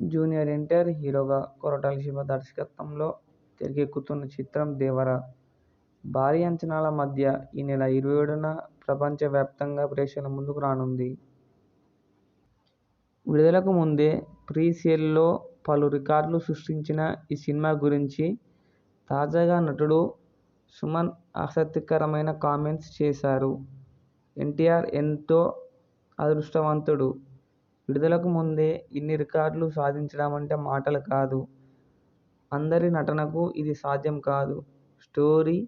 Junior NTR హీరోగా కొరటాల శివ దర్శకత్వంలో తెరకెక్కుతున్న చిత్రం 'దేవర'. భారీ అంచనాల మధ్య ఈ నెల ఇరవై ఏడున ప్రపంచవ్యాప్తంగా ప్రేక్షకుల ముందుకు రానుంది. విడుదలకు ముందే ప్రీసేల్లో పలు రికార్డులు సృష్టించిన ఈ సినిమా గురించి తాజాగా నటుడు సుమన్ ఆసక్తికరమైన కామెంట్స్ చేశారు. ఎన్టీఆర్ ఎంతో అదృష్టవంతుడు. విడుదలకు ముందే ఇన్ని రికార్డులు సాధించడం అంటే మాటలు కాదు. అందరి నటనకు ఇది సాధ్యం కాదు. స్టోరీ,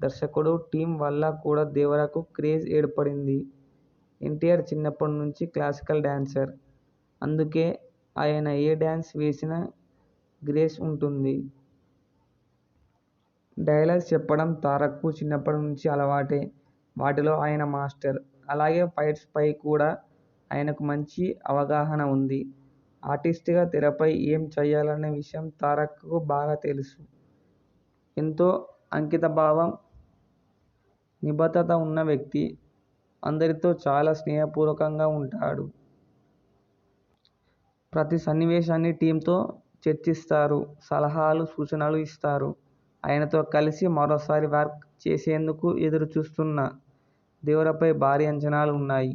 దర్శకుడు, టీం వల్ల కూడా 'దేవర'కు క్రేజ్ ఏర్పడింది. ఎన్టీఆర్ చిన్నప్పటి నుంచి క్లాసికల్ డ్యాన్సర్. అందుకే ఆయన ఏ డ్యాన్స్ వేసినా గ్రేస్ ఉంటుంది. డైలాగ్స్ చెప్పడం తారక్కు చిన్నప్పటి నుంచి అలవాటే. వాటిలో ఆయన మాస్టర్. అలాగే ఫైట్స్ పై కూడా ఆయనకు మంచి అవగాహన ఉంది. ఆర్టిస్ట్గా తెరపై ఏం చేయాలనే విషయం తారక్కు బాగా తెలుసు. ఎంతో అంకితభావం, నిబద్ధత ఉన్న వ్యక్తి. అందరితో చాలా స్నేహపూర్వకంగా ఉంటాడు. ప్రతి సన్నివేశాన్ని టీంతో చర్చిస్తారు. సలహాలు, సూచనలు ఇస్తారు. ఆయనతో కలిసి మరోసారి వర్క్ చేసేందుకు ఎదురుచూస్తున్నా. 'దేవర'పై భారీ అంచనాలు ఉన్నాయి.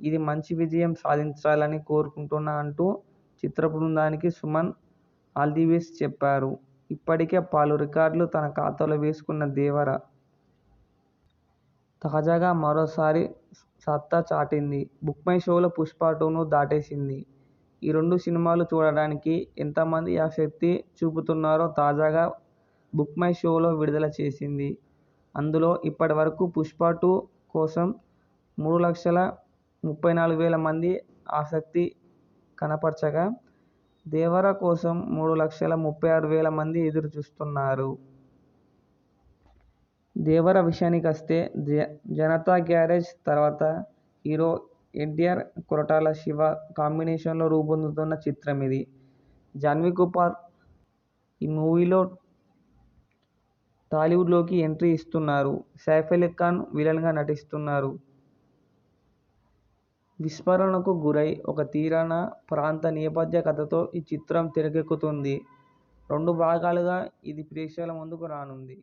ఇది మంచి విజయం సాధించాలని కోరుకుంటున్నా అంటూ చిత్ర బృందానికి సుమన్ ఆల్ ది బెస్ట్ చెప్పారు. ఇప్పటికే పలు రికార్డులు తన ఖాతాలో వేసుకున్న 'దేవర' తాజాగా మరోసారి సత్తా చాటింది. బుక్ మై షోలో 'పుష్ప టూ'ను దాటేసింది. ఈ రెండు సినిమాలు చూడడానికి ఎంతమంది ఆసక్తి చూపుతున్నారో తాజాగా బుక్ మై షోలో విడుదల చేసింది. అందులో ఇప్పటి వరకు 'పుష్ప టూ' కోసం మూడు లక్షల ముప్పై నాలుగు వేల మంది ఆసక్తి కనపరచగా 'దేవర' కోసం మూడు లక్షల ముప్పై ఆరు వేల మంది ఎదురుచూస్తున్నారు. 'దేవర' విషయానికొస్తే జనతా గ్యారేజ్ తర్వాత హీరో ఎన్టీఆర్, కొరటాల శివ కాంబినేషన్లో రూపొందుతున్న చిత్రం ఇది జాన్వీ కుపార్ ఈ మూవీలో టాలీవుడ్లోకి ఎంట్రీ ఇస్తున్నారు. సైఫ్ అలీ ఖాన్ విలన్గా నటిస్తున్నారు. విస్మరణకు గురై ఒక తీరాన ప్రాంత నేపథ్య కథతో ఈ చిత్రం తెరకెక్కుతుంది రెండు భాగాలుగా ఇది ప్రేక్షకుల ముందుకు రానుంది.